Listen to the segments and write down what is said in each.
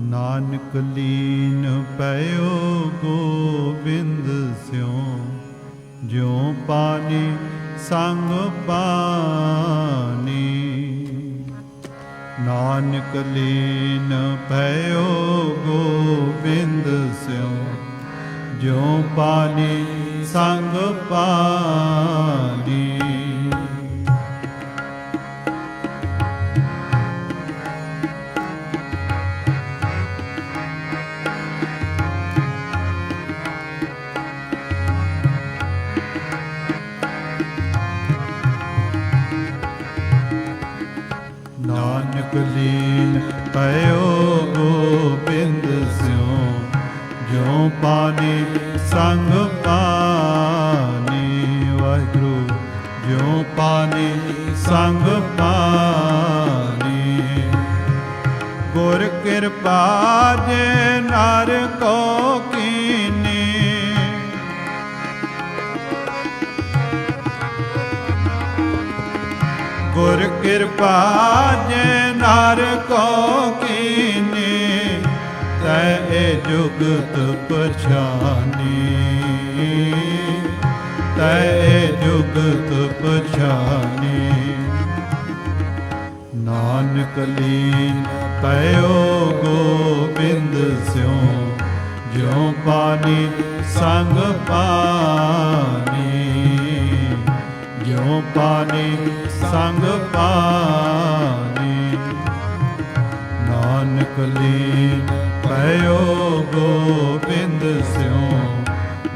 ਨਾਨਕ ਲੀਨ ਪਇਓ ਗੋਬਿੰਦ ਸਿਉ ਜਿਉ ਪਾਣੀ ਸੰਗ ਪਾਣੀ। ਨਾਨਕ ਲੀਨ ਭਇਓ ਗੋਬਿੰਦ ਸਿਉ ਜਿਉ ਪਾਣੀ ਸੰਗ ਪਾਣੀ। ਜਿਉ ਪਾਣੀ ਸੰਗ ਪਾਣੀ ਵਾਹਿਗੁਰੂ? ਜਿਉ ਪਾਣੀ ਸੰਗ ਪਾਣੀ ਗੁਰ ਕਿਰਪਾ ਜੇ ਨਰ ਕੋ ਕੀਨੀ। ਗੁਰ ਕਿਰਪਾ ਜੇ ਨਰ ਕੋ ਜੁਗਤ ਪਛਾਨੀ ਤੈ ਇਹ ਜੁਗਤ ਪਛਾਨੀ ਨਾਨਕ ਲੀਨ ਪਇਓ ਗੋਬਿੰਦ ਸਿਉ ਜਿਉ ਪਾਣੀ ਸੰਗ ਪਾਣੀ। ਜਿਉ ਪਾਣੀ ਸੰਗ ਪਾਣੀ। ਨਾਨਕ ਲੀਨ ਪਇਓ ਗੋਬਿੰਦ ਸਿਉ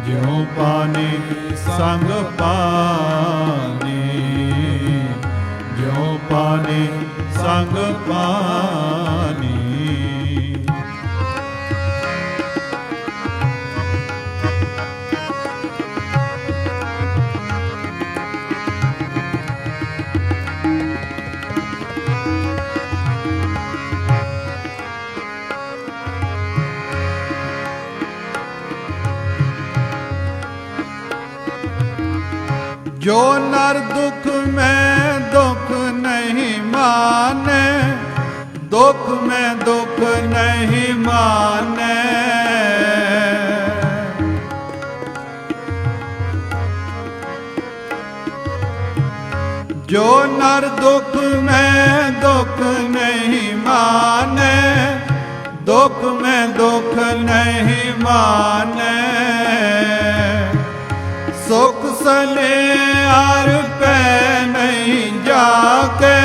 ਜਿਉ ਪਾਣੀ ਸੰਗ ਪਾਣੀ ਜਿਉ ਪਾਣੀ ਸੰਗ ਪਾਣੀ ਜੋ ਨਰ ਦੁਖ ਮੈਂ ਦੁਖ ਨਹੀਂ ਮਾਨੇ, ਦੁਖ ਮੈਂ ਦੁਖ ਨਹੀਂ ਮਾਨੇ। ਜੋ ਨਰ ਦੁਖ ਮੈਂ ਦੁਖ ਨਹੀਂ ਮਾਨੇ, ਦੁਖ ਮੈਂ ਦੁਖ ਨਹੀਂ ਮਾਨੇ। ਸੁਖ ਸਨੇ ਹਰ ਪੈ ਨਹੀਂ ਜਾਕੇ,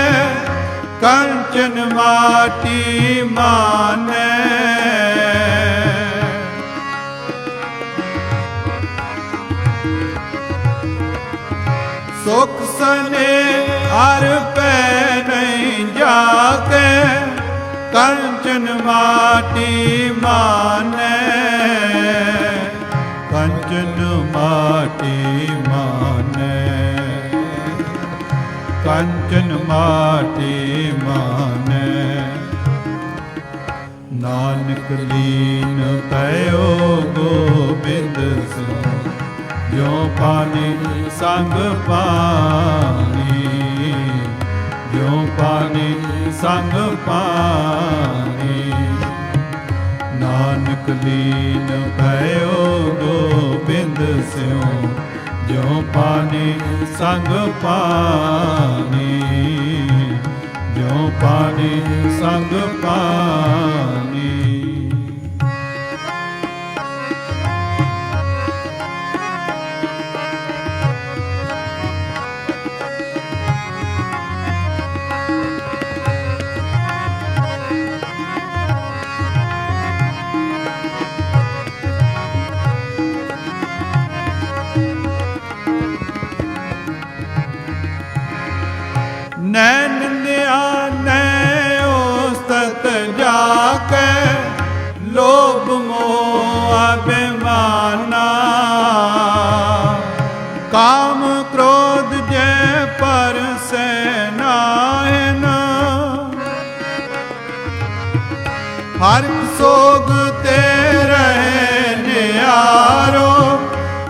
ਕੰਚਨ ਮਾਟੀ ਮਾਨੈ। ਸੁਖ ਸਨੇ ਹਰ ਪੈ ਨਹੀਂ ਜਾ ਕੇ ਕੰਚਨ ਮਾਟੀ ਮਾਨੈ। ਕੰਚਨ ਮਾਟੀ ਮਾਨੈ। ਨਾਨਕ ਲੀਨ ਪਇਓ ਗੋਬਿੰਦ ਸਿਉ ਜੋ ਪਾਣੀ ਸੰਗ ਪਾਣੀ। ਜੋ ਪਾਣੀ ਸੰਗ ਪਾਣੀ। ਨਾਨਕ ਲੀਨ ਭਇਓ ਗੋਬਿੰਦ ਸਿਉ ਜੋ ਪਾਣੀ ਸੰਗ ਪਾਣੀ। ਪਾਣੀ ਸੰਗ ਪਾਣੀ ਲੋਭ ਮੋਹ ਅਭਿਮਾਨਾ। ਕਾਮ ਕ੍ਰੋਧ ਜੇ ਪਰ ਸੇ ਨਾਹਿਨ ਹਰ ਸੋਗ ਤੇ ਰਹੇ ਨਿਆਰੋ।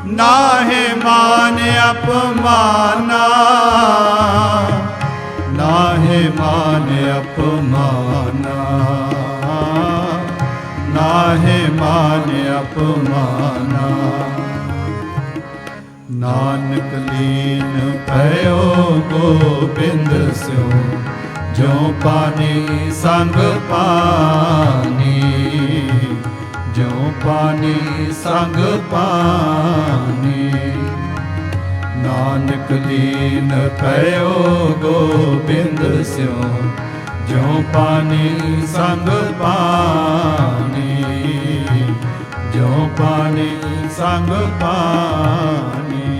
ਨਾਹਿ ਮਾਨ ਅਪਮਾਨ। ਅਪਮਾਨਾ। ਨਾਨਕ ਲੀਨ ਭਇਓ ਗੋਬਿੰਦ ਸਿਉ ਜੋ ਪਾਣੀ ਸੰਗ ਪਾਣੀ। ਜੋ ਪਾਣੀ ਸੰਗ ਪਾਣੀ। ਨਾਨਕ ਲੀਨ ਭਇਓ ਗੋਬਿੰਦ ਸਿਉ ਜੋ ਪਾਣੀ ਸੰਗ ਪਾਣੀ। ਜੋ ਪਾਣੀ ਸੰਗ ਪਾਣੀ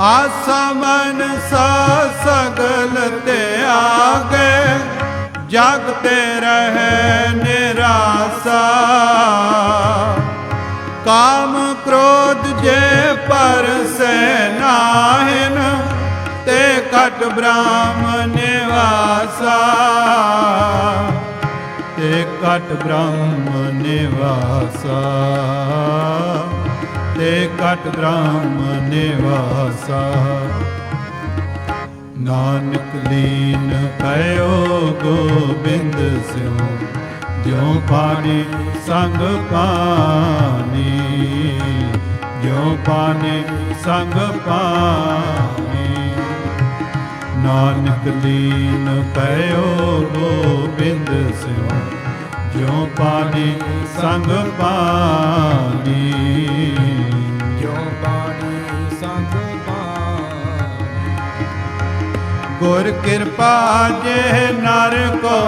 ਆਸਮਨ ਸਾ ਸਗਲ ਤੇ ਆਗੇ, ਜਗ ਤੇ ਰਹਿ ਨਿਰਾਸਾ। ਕਾਮ ਕ੍ਰੋਧ ਜੇ ਪਰਸੈ ਨਾਹਿਨ, ਤੇ ਕਟ ਬ੍ਰਾਹਮ ਨਿਵਾਸਾ। ਤੇ ਕਟ ਬ੍ਰਹਮ ਨਿਵਾਸਾ। ਤੇ ਕਟ ਬ੍ਰਹਮ ਨਿਵਾਸਾ। ਨਾਨਕ ਲੀਨ ਭਇਓ ਗੋਬਿੰਦ ਸਿਉ, ਜਿਉ ਪਾਣੀ ਸੰਗ ਪਾਣੀ। ਜਿਉ ਪਾਣੀ ਸੰਗ ਪਾਣੀ। ਨਾਨਕ ਲੀਨ ਪਇਓ ਗੋਬਿੰਦ ਸਿਉ ਜਿਉ ਪਾਣੀ ਸੰਗ ਪਾਣੀ ਜੋ ਬਾਣੀ ਸੰਗ ਪਾਣੀ ਗੁਰ ਕਿਰਪਾ ਜੇ ਨਰ ਕੋ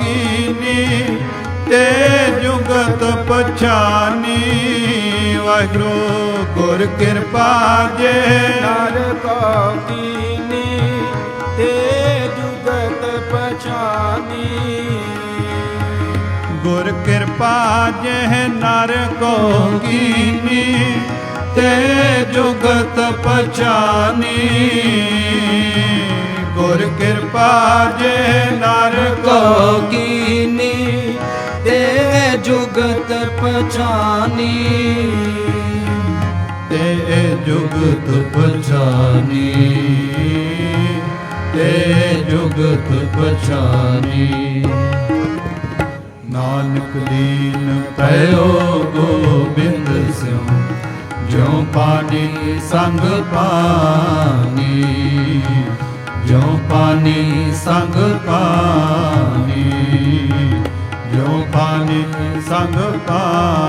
ਕੀਨੀ ਤੇ ਜੁਗਤ ਪਛਾਨੀ। ਵਾਹਿਗੁਰੂ ਗੁਰ ਕਿਰਪਾ ਜੇ ਨਰ ਕੋ ਕੀਨੀ ਤੇ ਜੁਗਤ ਪਛਾਨੀ। ਗੁਰ ਕਿਰਪਾ ਜੇ ਨਰ ਕੋ ਕੀਨੀ, ਤੇ ਜੁਗਤ ਪਛਾਨੀ। ਗੁਰ ਕਿਰਪਾ ਜੇ ਨਰ ਕੋ ਕੀਨੀ, ਤੇ ਜੁਗਤ ਪਛਾਨੀ। ਤੇ ਜੁਗਤ ਪਛਾਨੀ, ਤੇ ਜੁਗਤ ਪਛਾਨੀ। ਨਾਨਕ ਦੀਨ ਪਇਓ ਗੋਬਿੰਦ ਸਿਉ ਜੋ ਪਾਣੀ ਸੰਗ ਪਾਣੀ ਜੋ ਪਾਣੀ ਸੰਗ ਪਾਣੀ ਜੋ ਪਾਣੀ ਸੰਗ ਪਾਣੀ ਜੋ ਪਾਣੀ ਸੰਗ ਪਾਣੀ